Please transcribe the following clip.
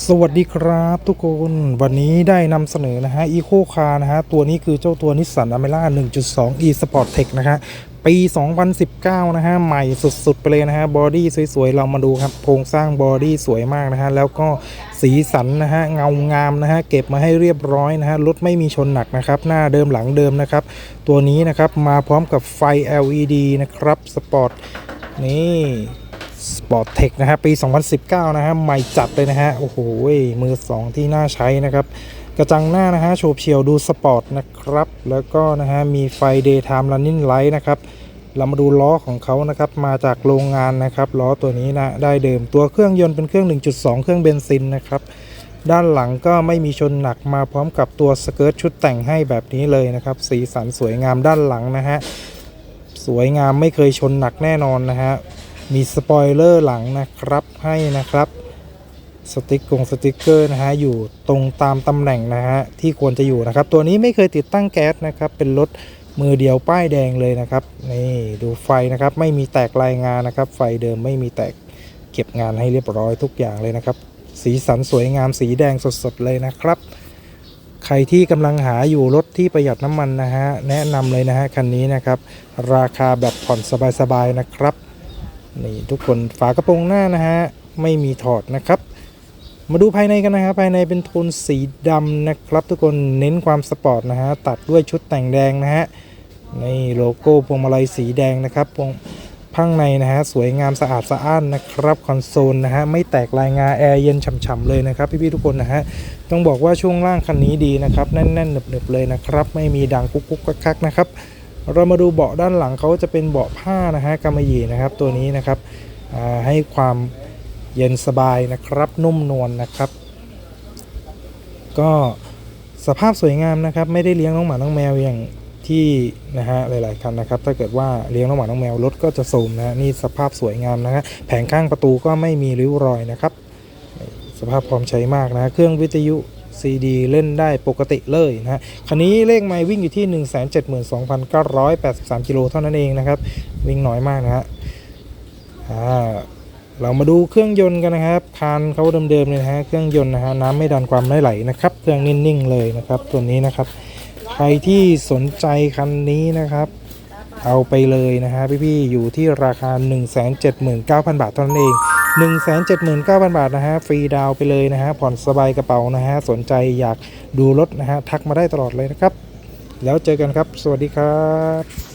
สวัสดีครับทุกคนวันนี้ได้นำเสนอนะฮะอีโคคาร์นะฮะตัวนี้คือเจ้าตัวนิสสันอเมร่า1.2 e Sport Tech นะฮะปี 2019 นะฮะ ใหม่สุด ๆ ไปเลยนะฮะ บอดี้สวย ๆ เรามาดูครับ โครงสร้างบอดี้สวยมากนะฮะ แล้วก็สีสันนะฮะ เงางามนะฮะ เก็บมาให้เรียบร้อยนะฮะ รถไม่มีชนหนักนะครับ หน้าเดิมหลังเดิมนะครับ ตัวนี้นะครับ มาพร้อมกับไฟ LED นะครับ สปอร์ต นี่ สปอร์ตเทคนะฮะปี 2019 นะฮะใหม่จัดเลยนะฮะโอ้โหมือ 2 ที่น่าใช้นะครับ กระจังหน้านะฮะโฉบเฉียวดูสปอร์ตนะครับ แล้วก็นะฮะมีไฟ Daytime Running Light นะครับเรามาดูล้อของเขานะครับ มาจากโรงงานนะครับล้อตัวนี้นะได้เดิมตัวเครื่องยนต์เป็นเครื่อง 1.2 เครื่องเบนซินนะครับด้านหลังก็ไม่มีชนหนักมาพร้อมกับตัวสเกิร์ตชุดแต่งให้แบบนี้เลยนะครับ สีสันสวยงามด้านหลังนะฮะสวยงามไม่เคยชนหนักแน่นอนนะฮะ มีสปอยเลอร์หลังนะครับให้นะครับสติกกงสติกเกอร์นะฮะอยู่ตรงตามตำแหน่งนะฮะที่ควรจะอยู่นะครับ ตัวนี้ไม่เคยติดตั้งแก๊สนะครับ เป็นรถมือเดียวป้ายแดงเลยนะครับนี่ดูไฟนะครับไม่มีแตกลายงานนะครับ ไฟเดิมไม่มีแตกเก็บงานให้เรียบร้อยทุกอย่างเลยนะครับ สีสันสวยงามสีแดงสดๆเลยนะครับ ใครที่กำลังหาอยู่รถที่ประหยัดน้ำมันนะฮะแนะนำเลยนะฮะคันนี้นะครับ ราคาแบบผ่อนสบายๆนะครับ นี่ทุกคนฝากระโปรงหน้านะฮะไม่มีถอดนะครับ มาดูภายในกันนะครับภายในเป็นโทนสีดำนะครับ ทุกคนเน้นความสปอร์ตนะฮะตัดด้วยชุดแต่งแดงนะฮะนี่โลโก้พวงมาลัยสีแดงนะครับพวงข้างในนะฮะสวยงามสะอาดสะอ้านนะครับคอนโซลนะฮะไม่แตกลายงาแอร์เย็นฉ่ำๆเลยนะครับ พี่ๆทุกคนนะฮะต้องบอกว่าช่วงล่างคันนี้ดีนะครับแน่นๆหนึบๆเลยนะครับ ไม่มีดังกุ๊กๆกักๆนะครับ เรามาดูเบาะด้านหลังเขาจะเป็นเบาะผ้านะฮะกำมะหยี่นะครับ ตัวนี้นะครับให้ความเย็นสบายนะครับ นุ่มนวลนะครับ ก็สภาพสวยงามนะครับ ไม่ได้เลี้ยงน้องหมาน้องแมวอย่างที่นะฮะหลาย ๆคันนะครับ ถ้าเกิดว่าเลี้ยงน้องหมาน้องแมวรถก็จะโทรมนะนี่สภาพสวยงามนะฮะแผงข้างประตูก็ไม่มีริ้วรอยนะครับ สภาพพร้อมใช้มากนะเครื่องวิทยุ CD เล่นได้ปกติเลยนะฮะคันนี้เลขไมล์วิ่งอยู่ที่ 172,983 กิโลเท่านั้นเองนะครับ วิ่งน้อยมากนะฮะเรามาดูเครื่องยนต์กันนะครับ คานเขาเดิมๆเลยนะฮะ เครื่องยนต์นะฮะน้ำไม่ดันความไม่ไหลนะครับ เครื่องนิ่งๆเลยนะครับ ตัวนี้นะครับ ใครที่สนใจคันนี้นะครับเอาไปเลยนะฮะพี่ๆอยู่ที่ราคา 179,000 บาทเท่านั้นเอง 179,000 บาทนะฮะฟรีดาวไปเลยนะฮะผ่อนสบายกระเป๋านะฮะสนใจอยากดูรถนะฮะทักมาได้ตลอดเลยนะครับ แล้วเจอกันครับ สวัสดีครับ